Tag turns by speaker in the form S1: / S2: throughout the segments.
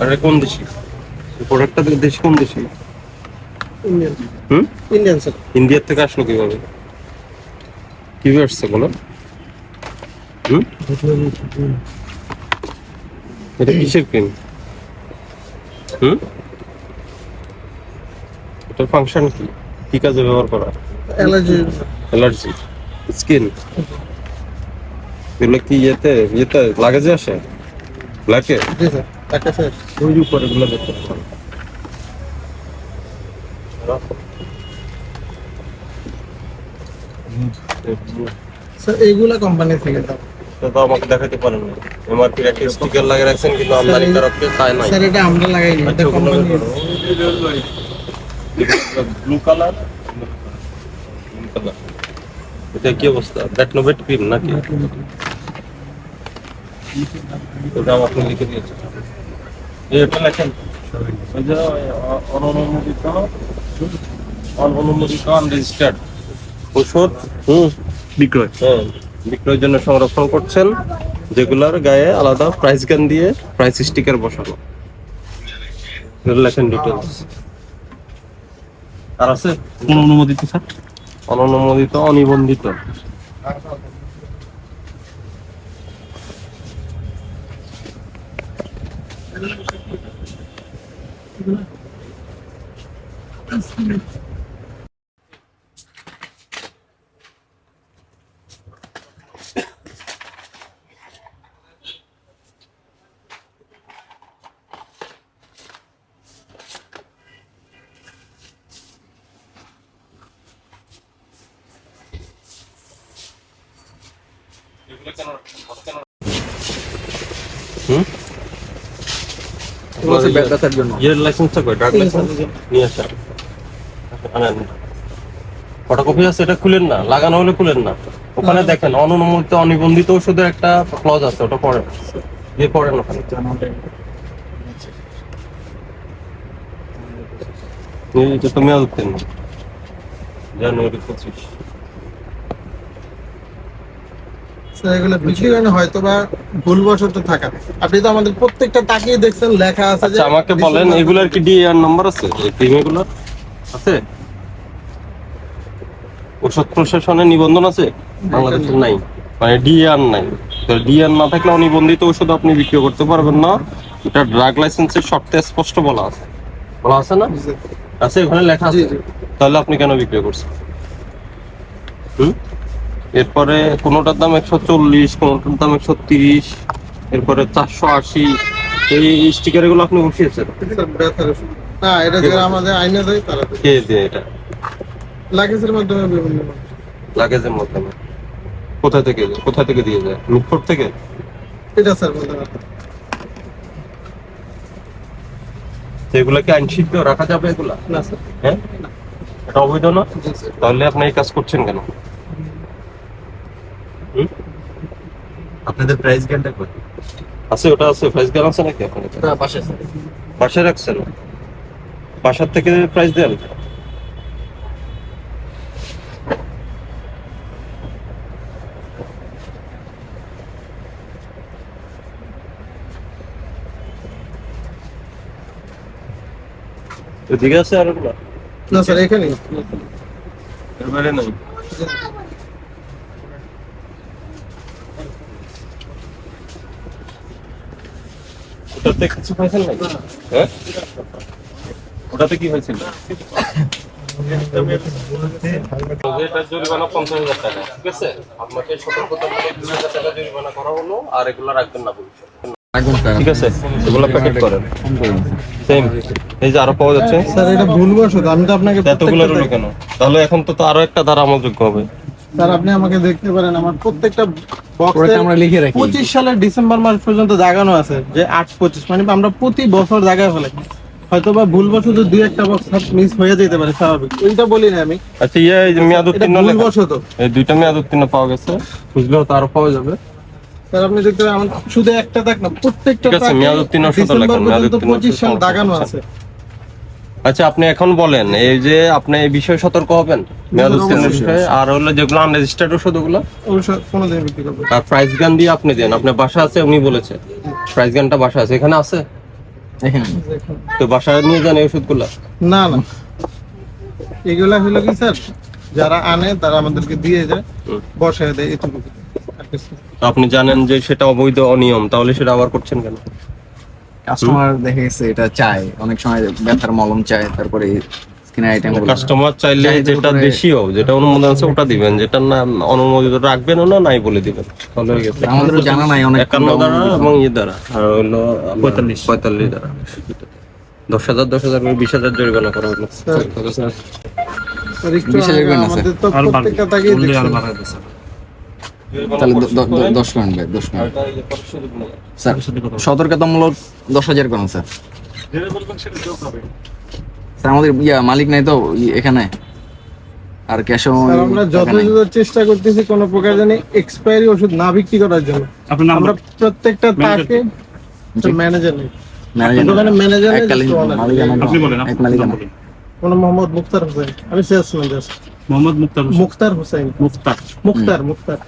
S1: আর কোন দেশি? প্রোডাক্টটা দেশ কোন দেশি?
S2: ইন্ডিয়ান
S1: হুম?
S2: ইন্ডিয়ান স্যার
S1: ইন্ডিয়ার থেকে আসলো কীভাবে? কীভাবে আসছে বলো? হুম? এটা কিসের ক্রিম হুম? এটার ফাংশন কি? কি কাজে ব্যবহার করা?
S2: অ্যালার্জি
S1: অ্যালার্জি স্কিন এগুলো কি ইয়েতে ইয়েতে লাগেজে আসে? ব্ল্যাকে
S2: জি স্যার টাকা স্যার
S1: ওই উপরে এগুলো দেখতে পাবেন
S2: স্যার এইগুলা কোম্পানি থেকে দাও।
S1: এটা তো আমাকে দেখাতে পারেন না। এমআরপি একটা স্টিকার লাগিয়ে রাখছেন কিন্তু আমদানি কারককে তাই নাই।
S2: স্যার এটা আমরা লাগাইনি এটা
S1: আচ্ছা, ওগুলো
S2: company
S1: blue colour blue colour এটা কি অবস্থা? ব্যাটনোভেট ক্রিম নাকি? ওটা আপনি লিখে দিয়েছেন। এটা লেখেন। ওই যে অননুমোদিত অননুমোদিত আনরেজিস্টার্ড ওষুধ। হুম
S3: বিক্রয়।
S1: হ্যাঁ বিক্রয়ের জন্য সংরক্ষণ করছেন যেগুলোর গায়ে আলাদা প্রাইস গান দিয়ে প্রাইস স্টিকার বসানো। লেখেন ডিটেলস আর আছে?
S3: কোন অনুমোদিত স্যার।
S1: অননুমোদিত অনিবন্ধিত। Hmm? হুম
S3: ব্যবসার জন্য
S1: ইয়ের লাইসেন্সটা কই ড্রাগ লাইসেন্স নিয়ে আসেন আনেন ফটোকপি আছে এটা খুলেন না। লাগানো হলে খুলেন না। ওখানে দেখেন অননুমোদিত অনিবন্ধিত ওষুধের একটা ক্লজ আছে ওটা পড়েন। দিয়ে পড়েন ওখানে। এই যে তুমি উঠতেন জানুয়ারি পঁচিশ
S2: স্যার এগুলো বিক্রি হয়তো বা ভুলবশত থাকা। আপনি তো আমাদের প্রত্যেকটা তাকিয়ে দেখছেন লেখা আছে যে
S1: আচ্ছা আমাকে বলেন এগুলার কি ডিএআর নাম্বার আছে? এই ক্রিম আছে? ওষুধ প্রশাসনের নিবন্ধন আছে? বাংলাদেশে নাই। মানে ডিএআর নাই। তো ডিএআর না থাকলে অনিবন্ধিত ওষুধ আপনি বিক্রি করতে পারবেন না। এটা ড্রাগ লাইসেন্সের শর্তে স্পষ্ট বলা আছে। বলা আছে না? আছে ওখানে লেখা আছে। তাহলে আপনি কেন বিক্রি করছেন? হুম? এরপরে কোনোটার দাম একশো চল্লিশ কোনোটার দাম একশো তিরিশ এরপরে চারশো আশি। এই স্টিকারগুলো আপনি বসিয়েছেন?
S2: স্যার, ব্যথার ওষুধ। না এটা যারা আমাদের আইনে দেয় তারা
S1: কে দিয়ে এটা?
S2: লাগেজের মাধ্যমে বিভিন্ন
S1: লাগেজের মাধ্যমে। কোথা থেকে কোথা থেকে দিয়ে যায়? থেকে?
S2: এটা স্যার বলতে
S1: এগুলা কি আইন সিদ্ধ রাখা যাবে এগুলা?
S2: না স্যার।
S1: হ্যাঁ? এটা অবৈধ না? তাহলে আপনি এই কাজ করছেন কেন?
S3: আপনাদের প্রাইস জ্ঞানটা কই
S1: আছে ওটা আছে প্রাইস দেওয়া আছে নাকি আপনার না
S3: পাশে স্যার
S1: বাসায় রাখছেন? বাসার থেকে প্রাইস দেন এদিকে আছে আর
S2: না স্যার এখানেই।
S1: এবারে নাই। ওটাতে কিছু পাইছেন নাকি? হ্যাঁ? ওটাতে কি হয়েছিল পঞ্চাশ হাজার টাকা ঠিক আছে? আপনাকে সতর্কতামূলক দুই হাজার টাকা জরিমানা করা হলো আর এগুলো রাখবেন না ঠিক আছে? এগুলো প্যাকেট করেন। সেম এই যে আরও পাওয়া যাচ্ছে?
S2: স্যার এটা ভুলবশত আমি তো আপনাকে
S1: এতগুলো কেন? তাহলে এখন তো তো আরও একটা ধারা আমলযোগ্য হবে।
S2: স্যার আপনি আমাকে দেখতে পারেন। আমার প্রত্যেকটা বক্সে
S3: আমরা লিখে রাখি।
S2: পঁচিশ সালের ডিসেম্বর মাস পর্যন্ত জাগানো আছে যে আট পঁচিশ। মানে আমরা প্রতি বছর জায়গায় ফেলে হয়তো বা ভুলবশত দুই একটা বক্স মিস হয়ে যেতে পারে স্বাভাবিক। ওইটা বলি না আমি।
S1: আচ্ছা ইয়ে এই যে মেয়াদ উত্তীর্ণ লেখা।
S2: ভুলবশত।
S1: এই দুইটা মেয়াদ উত্তীর্ণ পাওয়া গেছে। খুঁজলেও তো আরও পাওয়া যাবে।
S2: স্যার আপনি দেখতে পারেন আমার শুধু একটা দেখ না প্রত্যেকটা
S1: ঠিক আছে,
S2: ট্রাকে
S1: মেয়াদ উত্তীর্ণ
S2: ডিসেম্বর
S1: লেখেন, মেয়াদ উত্তীর্ণ
S2: পঁচিশ সাল দাগানো আছে।
S1: আচ্ছা আপনি এখন বলেন এই যে আপনি এই বিষয়ে সতর্ক হবেন? বিষয়ে আর হলো যেগুলো আনরেজিস্টার্ড ওষুধ ওগুলো
S2: বিক্রি
S1: আর প্রাইস গান দিয়ে আপনি দেন আপনার বাসা আছে উনি বলেছে। প্রাইস গানটা বাসা আছে এখানে আছে? তো বাসায় নিয়ে যান এই ওষুধগুলা?
S2: না না। এগুলা হলো কি স্যার যারা আনে তারা আমাদেরকে দিয়ে যায়
S1: হুম।
S2: বসায় দেয় এটুকু।
S1: আপনি জানেন যে সেটা অবৈধ অনিয়ম তাহলে সেটা আবার করছেন কেন?
S4: কাস্টমার দেখে গেছে এটা চায় অনেক সময় ব্যথার মলম চায় তারপরে স্কিনের আইটেম
S1: কাস্টমার চাইলে যেটা দেশীয় যেটা অনুমোদন আছে ওটা দিবেন। যেটা না অনুমোদিত রাখবেন না নাই বলে দিবেন। তাহলে হয়ে গেছে।
S4: আমাদের জানা নাই অনেক
S1: একান্ন দ্বারা এবং ইয়ে দ্বারা। আর হলো পঁয়তাল্লিশ। পঁয়তাল্লিশ দ্বারা। দশ হাজার দশ হাজার বিশ হাজার জরিমানা করা হলো।
S4: বিশ হাজার
S2: আমাদের তো
S3: আর বাড়বে।
S2: প্রত্যেকটা তাকেই
S3: আর বাড়াবে স্যার।
S4: তাহলে দশ করেন ভাই দশ করেন স্যার সতর্কতামূলক দশ হাজার করেন স্যার। স্যার আমাদের ইয়া মালিক নাই তো এখানে। আর
S2: স্যার আমরা যথাযথ চেষ্টা করতেছি কোনো প্রকার জানি এক্সপায়ারি ওষুধ না বিক্রি করার জন্য। আমরা প্রত্যেকটা তাকে ম্যানেজার নেই।
S4: ম্যানেজার
S2: দোকানে
S3: আপনি বলেন
S4: এক
S3: আপনার
S4: মালিকানা
S2: কোনো মোহাম্মদ মুক্তার হোসেন আমি সেলসম্যান জাস্ট
S3: মোহাম্মদ মুক্তার হোসেন।
S2: মুক্তার হোসেন।
S3: মুক্তার
S2: মুক্তার।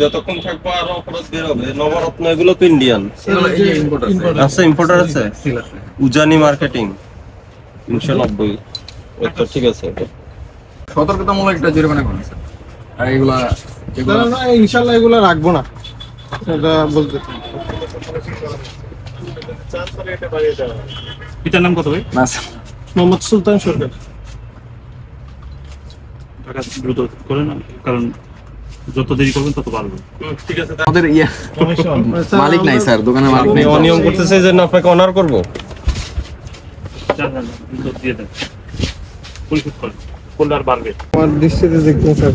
S1: যতক্ষণ থাকব আরও অপরাধ বের হবে। নবরত্ন এগুলো তো ইন্ডিয়ান
S4: আছে।
S1: ইম্পোর্টার আছে? উজানি মার্কেটিং তিনশো নব্বই। তো ঠিক আছে এটা।
S4: সতর্কতামূলক একটা জরিমানা করেন আর এগুলা এগুলা
S2: না, না, ইনশাল্লাহ এগুলো রাখব না। এটা বলতে
S3: পিতার নাম কত ভাই?
S2: মোহাম্মদ সুলতান সরকার।
S3: দ্রুত করে না কারণ যত দেরি করবেন তত বাড়বে
S4: আমাদের ইয়া মালিক নাই স্যার দোকানের মালিক
S1: আপনি
S4: নাই।
S1: অনিয়ম করতেছে যে না আপনাকে অনার করব।
S3: দিয়ে দেন। পরিশোধ করেন করলে আর বাড়বে
S2: আমার দৃষ্টিতে দেখবেন স্যার।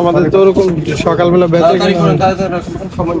S2: আমাদের তো ওরকম সকালবেলা বেচা
S1: সময়।